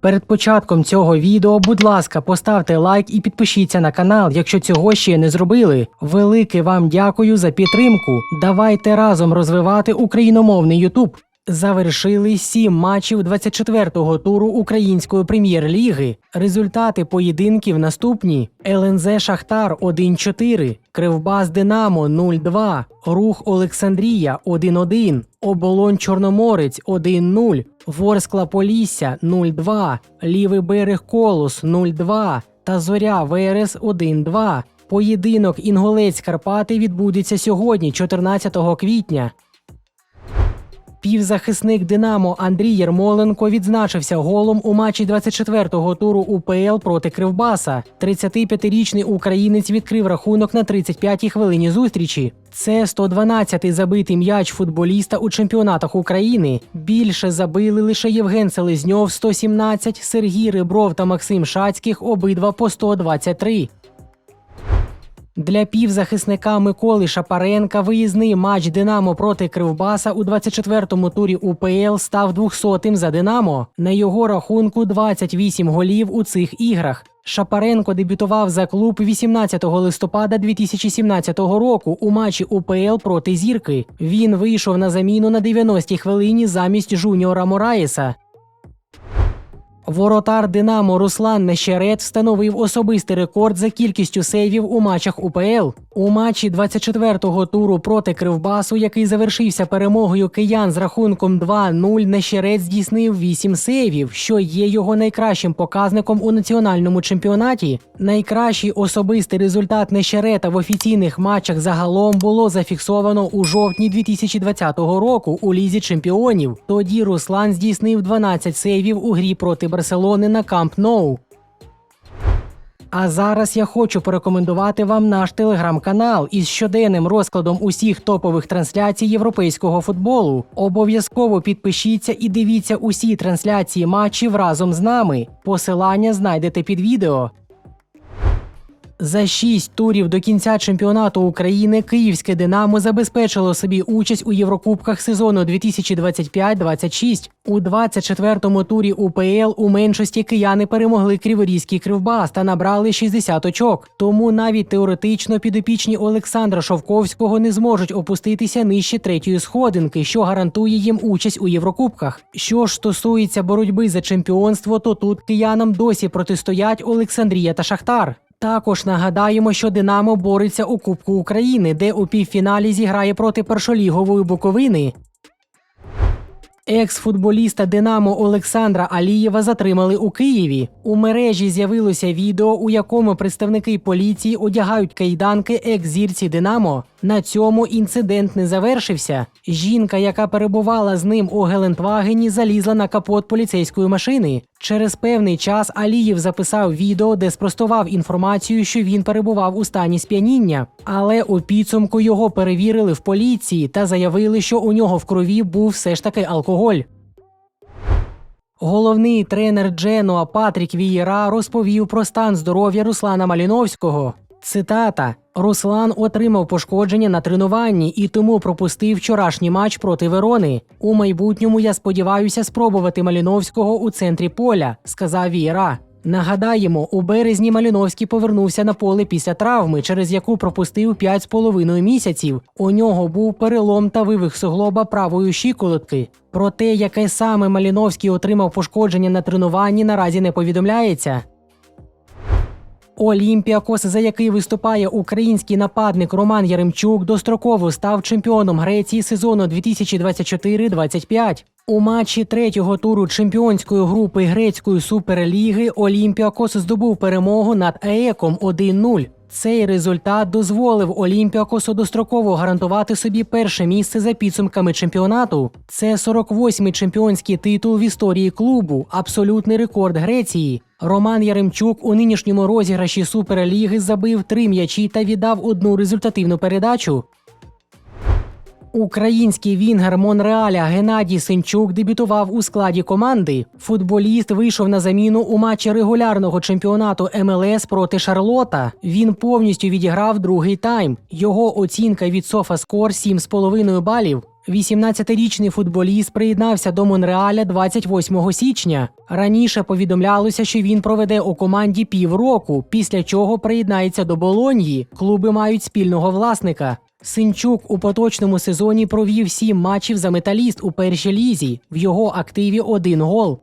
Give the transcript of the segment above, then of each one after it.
Перед початком цього відео, будь ласка, поставте лайк і підпишіться на канал, якщо цього ще не зробили. Велике вам дякую за підтримку. Давайте разом розвивати україномовний Ютуб. Завершили сім матчів 24-го туру Української прем'єр-ліги. Результати поєдинків наступні: ЛНЗ Шахтар 1-4, Кривбас Динамо 0-2, Рух Олександрія 1-1, Оболонь Чорноморець 1-0, Ворскла Полісся 0-2, Лівий берег Колос 0-2 та Зоря Верес 1-2. Поєдинок Інголець Карпати відбудеться сьогодні, 14 квітня. Півзахисник Динамо Андрій Єрмоленко відзначився голом у матчі 24-го туру УПЛ проти Кривбаса. 35-річний українець відкрив рахунок на 35-й хвилині зустрічі. Це 112-й забитий м'яч футболіста у чемпіонатах України. Більше забили лише Євген Селезньов 117, Сергій Рибров та Максим Шацьких обидва по 123. Для півзахисника Миколи Шапаренка виїзний матч Динамо проти Кривбаса у 24-му турі УПЛ став 200-тим за Динамо. На його рахунку 28 голів у цих іграх. Шапаренко дебютував за клуб 18 листопада 2017 року у матчі УПЛ проти зірки. Він вийшов на заміну на 90-й хвилині замість Жуніора Мораєса. Воротар Динамо Руслан Нещерет встановив особистий рекорд за кількістю сейвів у матчах УПЛ. У матчі 24-го туру проти Кривбасу, який завершився перемогою киян з рахунком 2-0, Нещерет здійснив 8 сейвів, що є його найкращим показником у національному чемпіонаті. Найкращий особистий результат Нещерета в офіційних матчах загалом було зафіксовано у жовтні 2020 року у лізі чемпіонів. Тоді Руслан здійснив 12 сейвів у грі проти Барселони на Камп Ноу. А зараз я хочу порекомендувати вам наш телеграм-канал із щоденним розкладом усіх топових трансляцій європейського футболу. Обов'язково підпишіться і дивіться усі трансляції матчів разом з нами. Посилання знайдете під відео. За шість турів до кінця чемпіонату України київське Динамо забезпечило собі участь у Єврокубках сезону 2025-26. У 24-му турі УПЛ у меншості кияни перемогли Криворізький Кривбас та набрали 60 очок. Тому навіть теоретично підопічні Олександра Шовковського не зможуть опуститися нижче третьої сходинки, що гарантує їм участь у Єврокубках. Що ж стосується боротьби за чемпіонство, то тут киянам досі протистоять Олександрія та Шахтар. Також нагадаємо, що Динамо бореться у Кубку України, де у півфіналі зіграє проти першолігової Буковини. Екс-футболіста Динамо Олександра Алієва затримали у Києві. У мережі з'явилося відео, у якому представники поліції одягають кайданки екс-зірці Динамо. На цьому інцидент не завершився. Жінка, яка перебувала з ним у Гелендвагені, залізла на капот поліцейської машини. Через певний час Алієв записав відео, де спростував інформацію, що він перебував у стані сп'яніння. Але у підсумку його перевірили в поліції та заявили, що у нього в крові був все ж таки алкоголь. Головний тренер Дженуа Патрік Вієра розповів про стан здоров'я Руслана Маліновського. Цитата: Руслан отримав пошкодження на тренуванні і тому пропустив вчорашній матч проти Верони. У майбутньому я сподіваюся спробувати Маліновського у центрі поля, сказав Вієра. Нагадаємо, у березні Маліновський повернувся на поле після травми, через яку пропустив 5,5 місяців. У нього був перелом та вивих суглоба правої щиколотки. Про те, яке саме Маліновський отримав пошкодження на тренуванні, наразі не повідомляється. Олімпіакос, за який виступає український нападник Роман Яремчук, достроково став чемпіоном Греції сезону 2024-25. У матчі третього туру чемпіонської групи грецької суперліги Олімпіакос здобув перемогу над АЕКом 1-0. Цей результат дозволив Олімпіакосу достроково гарантувати собі перше місце за підсумками чемпіонату. Це 48-й чемпіонський титул в історії клубу, абсолютний рекорд Греції. Роман Яремчук у нинішньому розіграші Суперліги забив три м'ячі та віддав одну результативну передачу. Український вінгер Монреаля Геннадій Синчук дебютував у складі команди. Футболіст вийшов на заміну у матчі регулярного чемпіонату МЛС проти Шарлота. Він повністю відіграв другий тайм. Його оцінка від Софаскор 7,5 балів. 18-річний футболіст приєднався до Монреаля 28 січня. Раніше повідомлялося, що він проведе у команді півроку, після чого приєднається до Болоньї. Клуби мають спільного власника. Синчук у поточному сезоні провів сім матчів за металіст у першій лізі. В його активі один гол.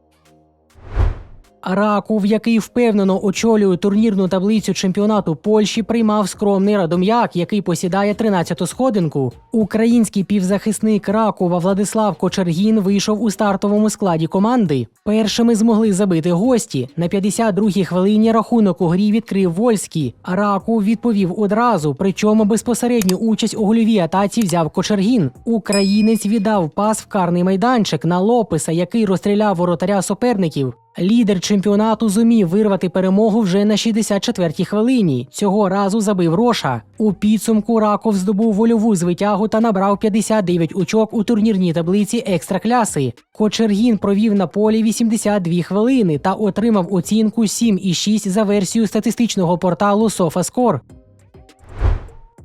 Раков, який впевнено очолює турнірну таблицю чемпіонату Польщі, приймав скромний Радом'як, який посідає 13-ту сходинку. Український півзахисник Ракова Владислав Кочергін вийшов у стартовому складі команди. Першими змогли забити гості. На 52-й хвилині рахунок у грі відкрив Вольський. Раков відповів одразу, причому безпосередню участь у гольовій атаці взяв Кочергін. Українець віддав пас в карний майданчик на Лопеса, який розстріляв воротаря суперників. Лідер чемпіонату зумів вирвати перемогу вже на 64-й хвилині. Цього разу забив Роша. У підсумку Раков здобув вольову звитягу та набрав 59 очок у турнірній таблиці екстракляси. Кочергін провів на полі 82 хвилини та отримав оцінку 7,6 за версією статистичного порталу SofaScore.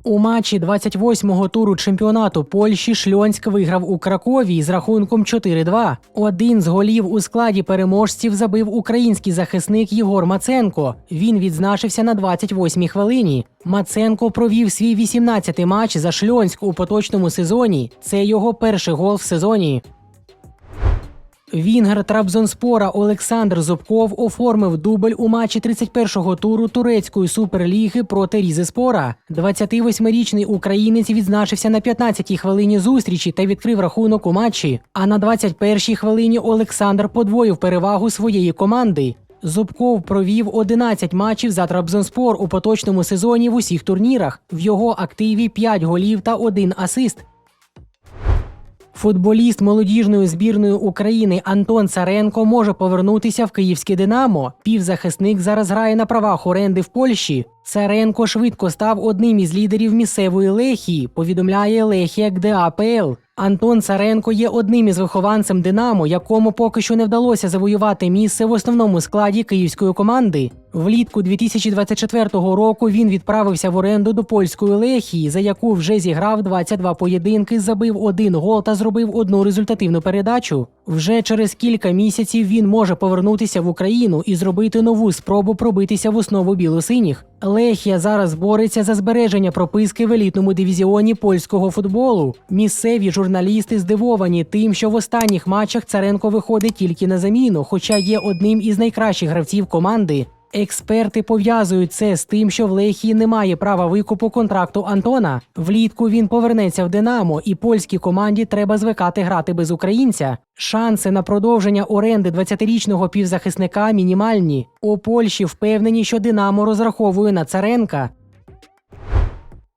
У матчі 28-го туру чемпіонату Польщі Шльонськ виграв у Кракові з рахунком 4-2. Один з голів у складі переможців забив український захисник Єгор Маценко. Він відзначився на 28-й хвилині. Маценко провів свій 18-й матч за Шльонськ у поточному сезоні. Це його перший гол в сезоні. Вінгер Трабзонспора Олександр Зубков оформив дубль у матчі 31-го туру турецької суперліги проти Різеспора. 28-річний українець відзначився на 15-й хвилині зустрічі та відкрив рахунок у матчі. А на 21-й хвилині Олександр подвоїв перевагу своєї команди. Зубков провів 11 матчів за Трабзонспор у поточному сезоні в усіх турнірах. В його активі 5 голів та 1 асист. Футболіст молодіжної збірної України Антон Царенко може повернутися в київське Динамо. Півзахисник зараз грає на правах оренди в Польщі. Царенко швидко став одним із лідерів місцевої Лехії. Повідомляє Лехія ГДАПЛ. Антон Царенко є одним із вихованцем Динамо, якому поки що не вдалося завоювати місце в основному складі київської команди. Влітку 2024 року він відправився в оренду до польської Лехії, за яку вже зіграв 22 поєдинки, забив один гол та зробив одну результативну передачу. Вже через кілька місяців він може повернутися в Україну і зробити нову спробу пробитися в основу білосиніх. Лехія зараз бореться за збереження прописки в елітному дивізіоні польського футболу. Місцеві журналісти здивовані тим, що в останніх матчах Царенко виходить тільки на заміну, хоча є одним із найкращих гравців команди. Експерти пов'язують це з тим, що в Лехії немає права викупу контракту Антона. Влітку він повернеться в Динамо, і польській команді треба звикати грати без українця. Шанси на продовження оренди 20-річного півзахисника мінімальні. У Польщі впевнені, що Динамо розраховує на Царенка.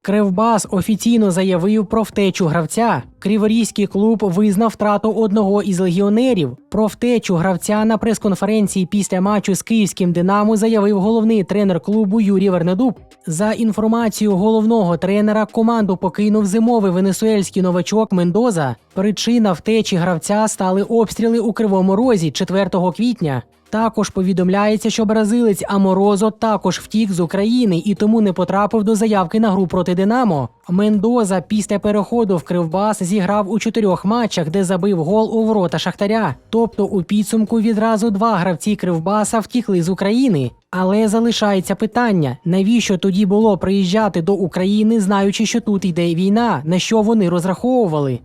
Кривбас офіційно заявив про втечу гравця. Криворізький клуб визнав втрату одного із легіонерів. Про втечу гравця на прес-конференції після матчу з київським Динамо заявив головний тренер клубу Юрій Вернедуб. За інформацією головного тренера, команду покинув зимовий венесуельський новачок Мендоза. Причина втечі гравця стали обстріли у Кривому Розі 4 квітня. Також повідомляється, що бразилець Аморозо також втік з України і тому не потрапив до заявки на гру проти Динамо. Мендоза після переходу в Кривбас зіграв у чотирьох матчах, де забив гол у ворота Шахтаря. Тобто у підсумку відразу два гравці Кривбаса втікли з України. Але залишається питання: навіщо тоді було приїжджати до України, знаючи, що тут йде війна, на що вони розраховували?